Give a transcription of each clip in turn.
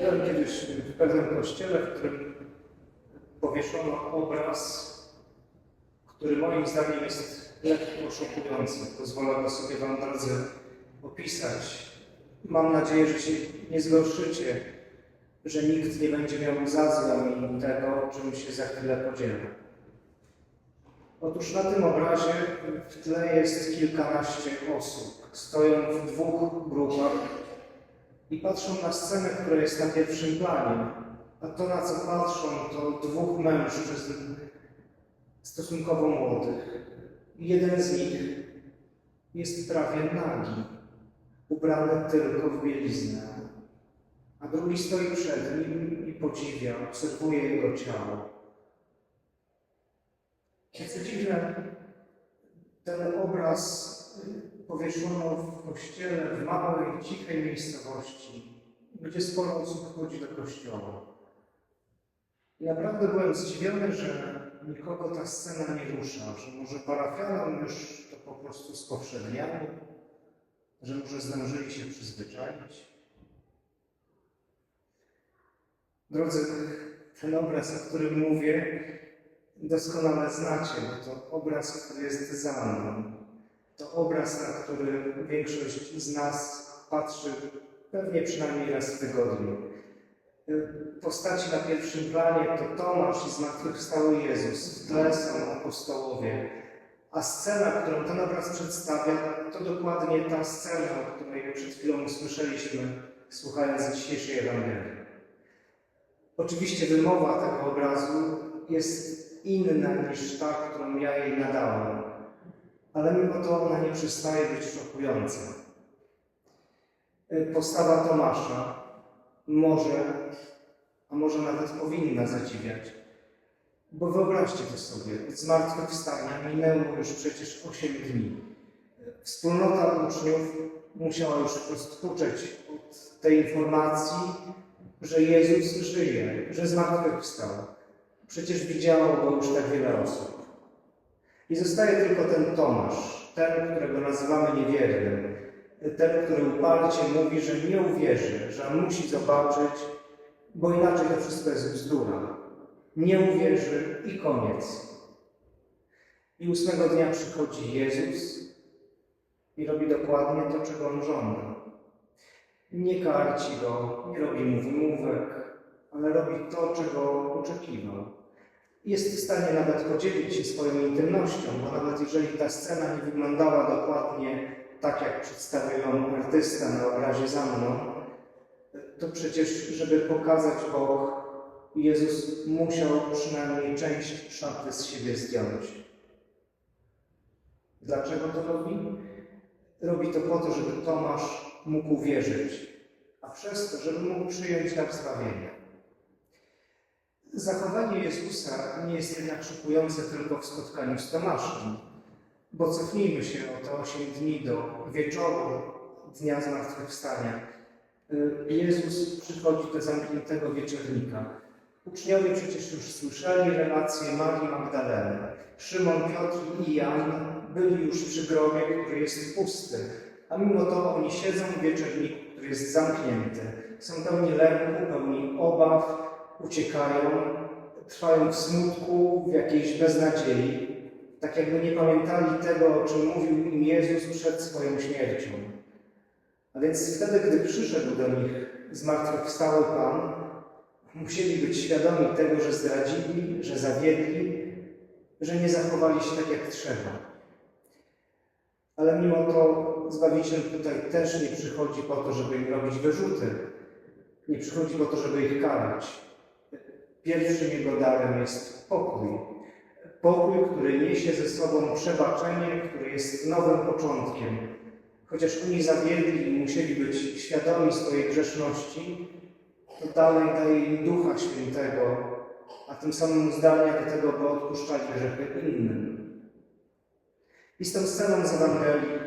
Byłem kiedyś w pewnym kościele, w którym powieszono obraz, który moim zdaniem jest lekko szokujący. Pozwolę go sobie Wam, drodzy, opisać. Mam nadzieję, że się nie zgorszycie, że nikt nie będzie miał za złe tego, czym się za chwilę podzielę. Otóż na tym obrazie w tle jest kilkanaście osób. Stoją w dwóch grupach i patrzą na scenę, która jest na pierwszym planie. A to, na co patrzą, to dwóch mężczyzn stosunkowo młodych. Jeden z nich jest prawie nagi, ubrany tylko w bieliznę, a drugi stoi przed nim i podziwia, obserwuje jego ciało. Co dziwne, ten obraz powieszono w kościele w małej, cichej miejscowości, gdzie sporo osób chodzi do kościoła. I naprawdę byłem zdziwiony, że nikogo ta scena nie rusza, że może parafianom już to po prostu spowszedniało, że może zdążyli się przyzwyczaić. Drodzy, ten obraz, o którym mówię, doskonale znacie, bo to obraz, który jest za mną. To obraz, na który większość z nas patrzy pewnie przynajmniej raz w tygodniu. Postaci na pierwszym planie to Tomasz i zmartwychwstały Jezus, w tle są apostołowie. A scena, którą ten obraz przedstawia, to dokładnie ta scena, o której przed chwilą usłyszeliśmy, słuchając dzisiejszej Ewangelii. Oczywiście wymowa tego obrazu jest inna niż ta, którą ja jej nadałem, ale mimo to ona nie przestaje być szokująca. Postawa Tomasza może, a może nawet powinna zadziwiać. Bo wyobraźcie to sobie, od zmartwychwstania minęło już przecież 8 dni. Wspólnota uczniów musiała już rozpocząć od tej informacji, że Jezus żyje, że zmartwychwstał. Przecież widziało go już tak wiele osób. I zostaje tylko ten Tomasz, ten, którego nazywamy niewiernym, ten, który uparcie mówi, że nie uwierzy, że musi zobaczyć, bo inaczej to wszystko jest bzdura. Nie uwierzy i koniec. I ósmego dnia przychodzi Jezus i robi dokładnie to, czego on żąda. Nie karci go, nie robi mu wymówek, ale robi to, czego oczekiwał. Jest w stanie nawet podzielić się swoją intymnością, bo nawet jeżeli ta scena nie wyglądała dokładnie tak, jak przedstawił ją artysta na obrazie za mną, to przecież, żeby pokazać Bóg, Jezus musiał przynajmniej część szaty z siebie zdjąć. Dlaczego to robi? Robi to po to, żeby Tomasz mógł uwierzyć, a przez to, żeby mógł przyjąć dar zbawienia. Zachowanie Jezusa nie jest jednak szokujące tylko w spotkaniu z Tomaszem, bo cofnijmy się o te 8 dni do wieczoru Dnia Zmartwychwstania. Jezus przychodzi do zamkniętego wieczornika. Uczniowie przecież już słyszeli relację Marii Magdaleny. Szymon, Piotr i Jan byli już przy grobie, który jest pusty, a mimo to oni siedzą w wieczorniku, który jest zamknięty. Są pełni lęku, pełni obaw, uciekają, trwają w smutku, w jakiejś beznadziei, tak jakby nie pamiętali tego, o czym mówił im Jezus przed swoją śmiercią. A więc wtedy, gdy przyszedł do nich zmartwychwstały Pan, musieli być świadomi tego, że zdradzili, że zawiedli, że nie zachowali się tak, jak trzeba. Ale mimo to Zbawiciel tutaj też nie przychodzi po to, żeby im robić wyrzuty. Nie przychodzi po to, żeby ich karać. Pierwszym Jego darem jest pokój. Pokój, który niesie ze sobą przebaczenie, który jest nowym początkiem. Chociaż oni zawiedli i musieli być świadomi swojej grzeszności, to dalej daje im Ducha Świętego, a tym samym zdania do tego, by odpuszczali grzechy innym. I z tą sceną z Ewangelii,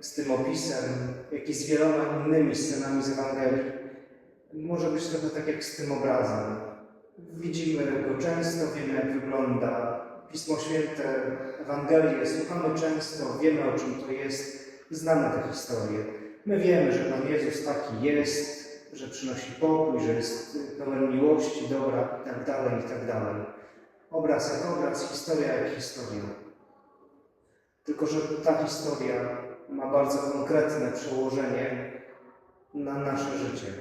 z tym opisem, jak i z wieloma innymi scenami z Ewangelii, może być trochę tak jak z tym obrazem. Widzimy go często, wiemy jak wygląda Pismo Święte, Ewangelie, słuchamy często, wiemy o czym to jest, znamy tę historię. My wiemy, że Pan Jezus taki jest, że przynosi pokój, że jest pełen miłości, dobra i tak dalej, i tak. Obraz jak obraz, historia jak historia. Tylko, że ta historia ma bardzo konkretne przełożenie na nasze życie.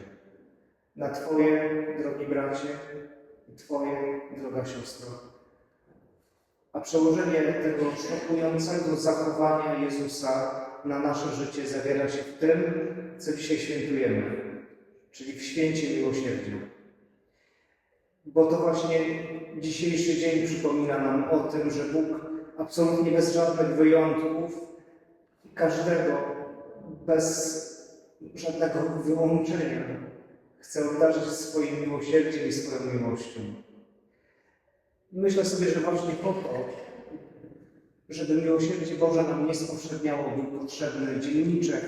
Na Twoje, drogi bracie, Twoje, droga siostro. A przełożenie tego szokującego zachowania Jezusa na nasze życie zawiera się w tym, co dzisiaj świętujemy, czyli w święcie miłosierdzia. Bo to właśnie dzisiejszy dzień przypomina nam o tym, że Bóg absolutnie bez żadnych wyjątków każdego bez żadnego wyłączenia chce obdarzyć swoim miłosierdziem i swoją miłością. Myślę sobie, że właśnie po to, żeby miłosierdzie Boże nam nie spowszedniało, był potrzebny dzienniczek.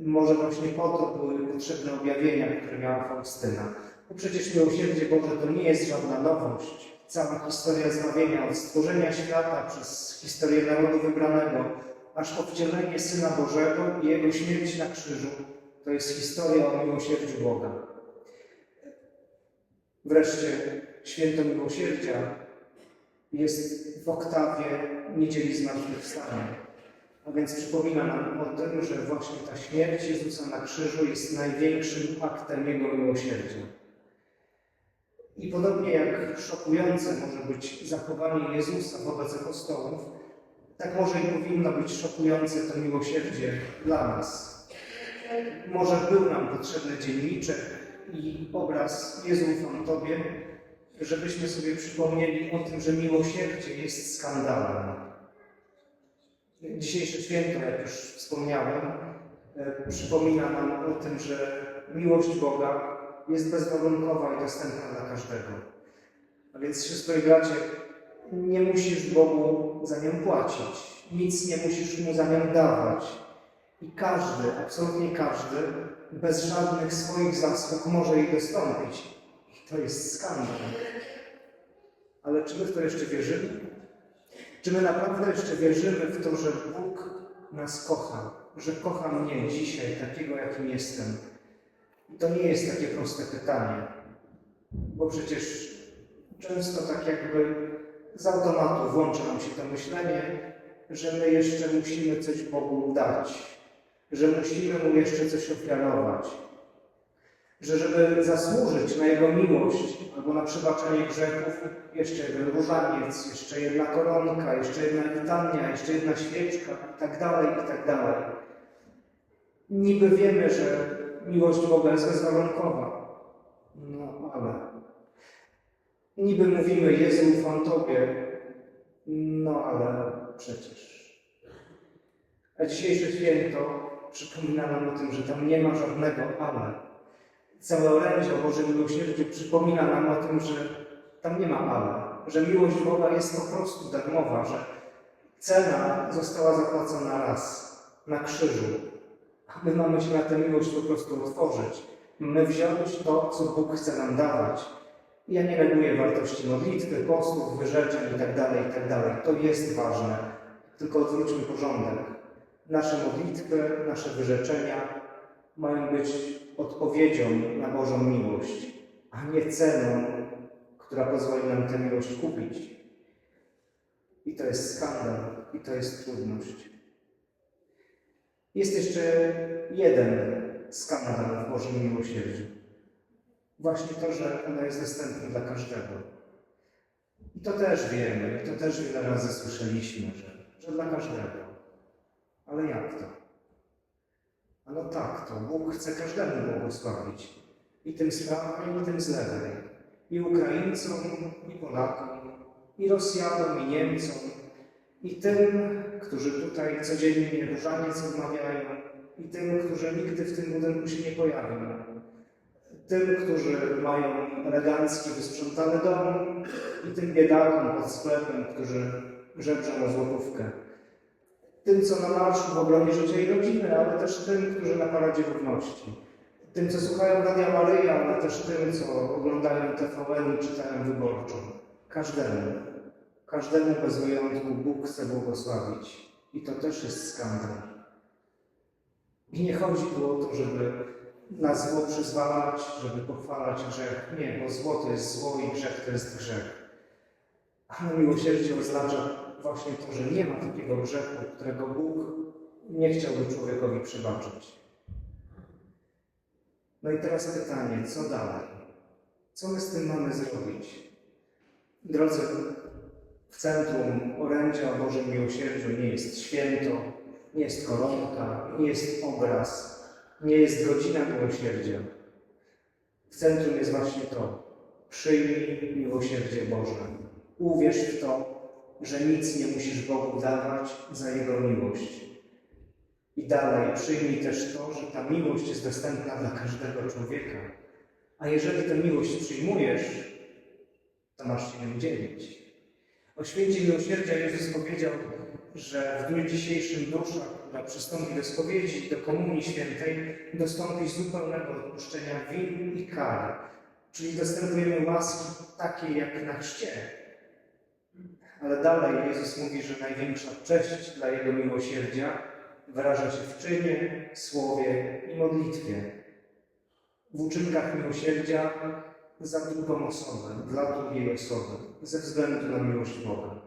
Może właśnie po to były potrzebne objawienia, które miała Faustyna. Bo przecież miłosierdzie Boże to nie jest żadna nowość. Cała historia zbawienia od stworzenia świata przez historię narodu wybranego, aż po wcielenie Syna Bożego i Jego śmierć na krzyżu, to jest historia o miłosierdziu Boga. Wreszcie święto miłosierdzia jest w oktawie niedzieli zmartwychwstania. A więc przypomina nam o tym, że właśnie ta śmierć Jezusa na krzyżu jest największym aktem Jego miłosierdzia. I podobnie jak szokujące może być zachowanie Jezusa wobec apostołów, tak może i powinno być szokujące to miłosierdzie dla nas. Może był nam potrzebny dzienniczek i obraz Jezu ufam Tobie, żebyśmy sobie przypomnieli o tym, że miłosierdzie jest skandalem. Dzisiejsze święto, jak już wspomniałem, e, przypomina nam o tym, że miłość Boga jest bezwarunkowa i dostępna dla każdego. A więc, siostro i bracie, nie musisz Bogu za nią płacić, nic nie musisz Mu za nią dawać. I każdy, absolutnie każdy, bez żadnych swoich zasług może jej dostąpić. I to jest skandal. Ale czy my w to jeszcze wierzymy? Czy my naprawdę jeszcze wierzymy w to, że Bóg nas kocha, że kocha mnie dzisiaj, takiego jakim jestem? I to nie jest takie proste pytanie, bo przecież często tak jakby z automatu włącza nam się to myślenie, że my jeszcze musimy coś Bogu dać, że musimy Mu jeszcze coś ofiarować, że żeby zasłużyć na Jego miłość albo na przebaczenie grzechów, jeszcze jeden różaniec, jeszcze jedna koronka, jeszcze jedna litania, jeszcze jedna świeczka i tak dalej, i tak dalej. Niby wiemy, że miłość Boga jest bezwarunkowa, no ale niby mówimy Jezu ufam Tobie, no ale przecież. A dzisiejsze święto przypomina nam o tym, że tam nie ma żadnego ale. Całe orędzie o Bożym Miłosierdziu przypomina nam o tym, że tam nie ma ale, że miłość Boga jest po prostu darmowa, że cena została zapłacona raz na krzyżu, a my mamy się na tę miłość po prostu otworzyć. My wziąć to, co Bóg chce nam dawać. Ja nie neguję wartości modlitwy, postów, wyrzeczeń itd., itd. To jest ważne, tylko odwróćmy porządek. Nasze modlitwy, nasze wyrzeczenia mają być odpowiedzią na Bożą miłość, a nie ceną, która pozwoli nam tę miłość kupić. I to jest skandal, i to jest trudność. Jest jeszcze jeden skandal w Bożym miłosierdziu. Właśnie to, że ono jest dostępne dla każdego. I to też wiemy, i to też wiele razy słyszeliśmy, że, że dla każdego. Ale jak to? No tak, to Bóg chce każdemu błogosławić. I tym z prawej, i tym z lewej. I Ukraińcom, i Polakom, i Rosjanom, i Niemcom, i tym, którzy tutaj codziennie różaniec odmawiają, i tym, którzy nigdy w tym budynku się nie pojawią. Tym, którzy mają elegancki, wysprzątany dom, i tym biedakom pod sklepem, którzy żebrzą o złotówkę tym, co na marszu w obronie życia i rodziny, ale też tym, którzy na paradzie równości. Tym, co słuchają Radia Maryja, ale też tym, co oglądają TVN i czytają wyborczą. Każdemu, każdemu bez wyjątku Bóg chce błogosławić. I to też jest skandal. I nie chodzi tu o to, żeby na zło przyzwalać, żeby pochwalać grzech. Nie, bo zło to jest zło i grzech to jest grzech. Ale miłosierdzie oznacza właśnie to, że nie ma takiego grzechu, którego Bóg nie chciałby człowiekowi przebaczyć. No i teraz pytanie, co dalej? Co my z tym mamy zrobić? Drodzy, w centrum orędzia o Bożym Miłosierdziu nie jest święto, nie jest koronka, nie jest obraz, nie jest godzina miłosierdzia. W centrum jest właśnie to. Przyjmij miłosierdzie Boże. Uwierz w to, że nic nie musisz Bogu dawać za Jego miłość. I dalej przyjmij też to, że ta miłość jest dostępna dla każdego człowieka. A jeżeli tę miłość przyjmujesz, to masz się nią dzielić. O święcie miłosierdzia Jezus powiedział, że w dniu dzisiejszym dusza, która przystąpi do spowiedzi, do komunii świętej, dostąpi zupełnego odpuszczenia win i kar. Czyli dostępujemy łaski takiej jak na chrzcie. Ale dalej Jezus mówi, że największa cześć dla Jego miłosierdzia wyraża się w czynie, słowie i modlitwie. W uczynkach miłosierdzia za drugą osobę, dla drugiej osoby, ze względu na miłość Boga.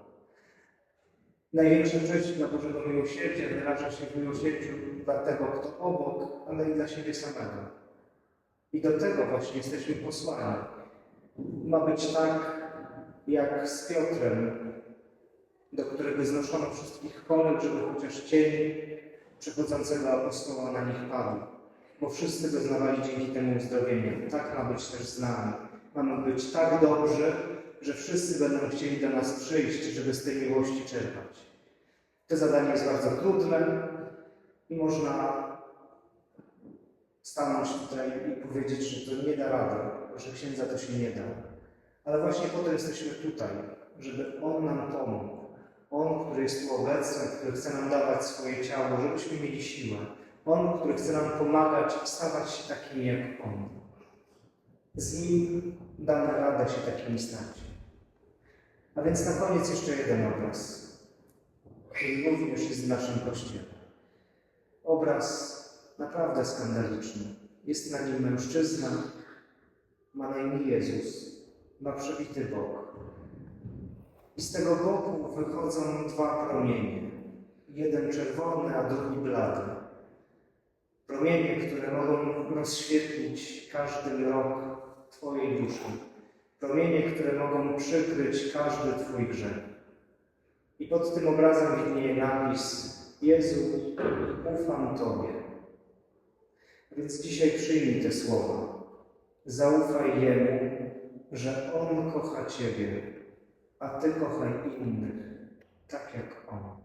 Największa cześć dla Bożego Miłosierdzia wyraża się w miłosierdziu dla tego, kto obok, ale i dla siebie samego. I do tego właśnie jesteśmy posłani. Ma być tak, jak z Piotrem, do którego znoszono wszystkich chorych, żeby chociaż cień przechodzącego apostoła na nich padł. Bo wszyscy doznawali dzięki temu uzdrowienia. Tak ma być też z nami. Mamy być tak dobrzy, że wszyscy będą chcieli do nas przyjść, żeby z tej miłości czerpać. To zadanie jest bardzo trudne i można stanąć tutaj i powiedzieć, że to nie da rady, że księdza to się nie da. Ale właśnie po to jesteśmy tutaj, żeby On nam pomógł. On, który jest tu obecny, który chce nam dawać swoje ciało, żebyśmy mieli siłę. On, który chce nam pomagać stawać się takimi jak On. Z Nim damy radę się takimi stać. A więc na koniec jeszcze jeden obraz, który również jest w naszym kościele. Obraz naprawdę skandaliczny. Jest na nim mężczyzna, ma na imię Jezus, ma przebity bok. I z tego boku wychodzą dwa promienie. Jeden czerwony, a drugi blady. Promienie, które mogą rozświetlić każdy mrok Twojej duszy. Promienie, które mogą przykryć każdy Twój grzech. I pod tym obrazem widnieje napis Jezu, ufam Tobie. Więc dzisiaj przyjmij te słowa. Zaufaj Jemu, że On kocha Ciebie, a Ty kochaj innych, tak jak On.